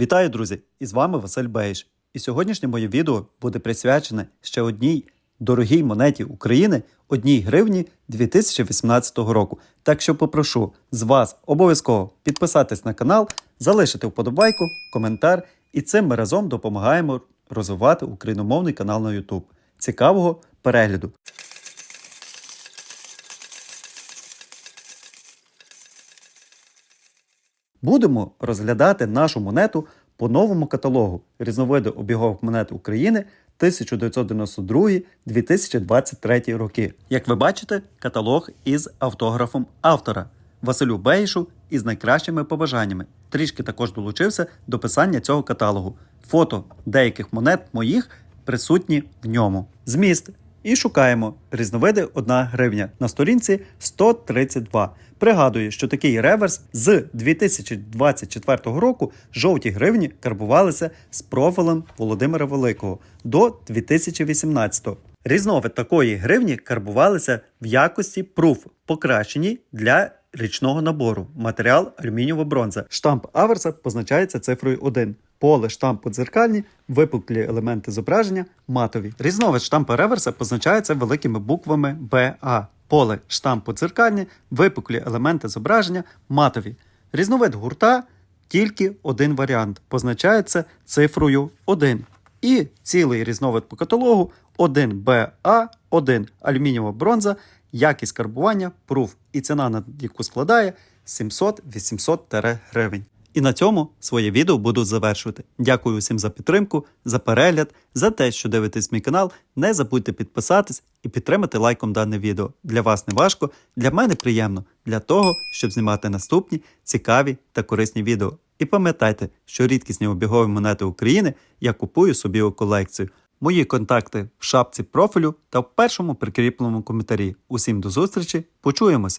Вітаю, друзі! І з вами Василь Бейш. І сьогоднішнє моє відео буде присвячене ще одній дорогій монеті України, одній гривні 2018 року. Так що попрошу з вас обов'язково підписатись на канал, залишити вподобайку, коментар, і цим ми разом допомагаємо розвивати україномовний канал на YouTube. Цікавого перегляду! Будемо розглядати нашу монету по новому каталогу різновиди обігових монет України 1992-2023 роки. Як ви бачите, каталог із автографом автора Василю Бейшу із найкращими побажаннями. Трішки також долучився до писання цього каталогу. Фото деяких монет моїх присутні в ньому. Зміст. І шукаємо різновиди 1 гривня на сторінці 132. Пригадую, що такий реверс з 2024 року жовті гривні карбувалися з профілем Володимира Великого до 2018. Різновид такої гривні карбувалися в якості пруф, покращеній для річного набору. Матеріал алюмінієва бронза. Штамп аверса позначається цифрою 1. Поле штампу дзеркальні, випуклі елементи зображення матові. Різновид штампу реверса позначається великими буквами БА. Поле штампу дзеркальні, випуклі елементи зображення матові. Різновид гурта тільки один варіант позначається цифрою 1. І цілий різновид по каталогу 1БА1 алюмінієва бронза, якість карбування, пруф і ціна, на яку складає 700-800 гривень. І на цьому своє відео буду завершувати. Дякую усім за підтримку, за перегляд, за те, що дивитесь мій канал. Не забудьте підписатись і підтримати лайком дане відео. Для вас не важко, для мене приємно, для того, щоб знімати наступні цікаві та корисні відео. І пам'ятайте, що рідкісні обігові монети України я купую собі у колекцію. Мої контакти в шапці профілю та в першому прикріпленому коментарі. Усім до зустрічі, почуємося!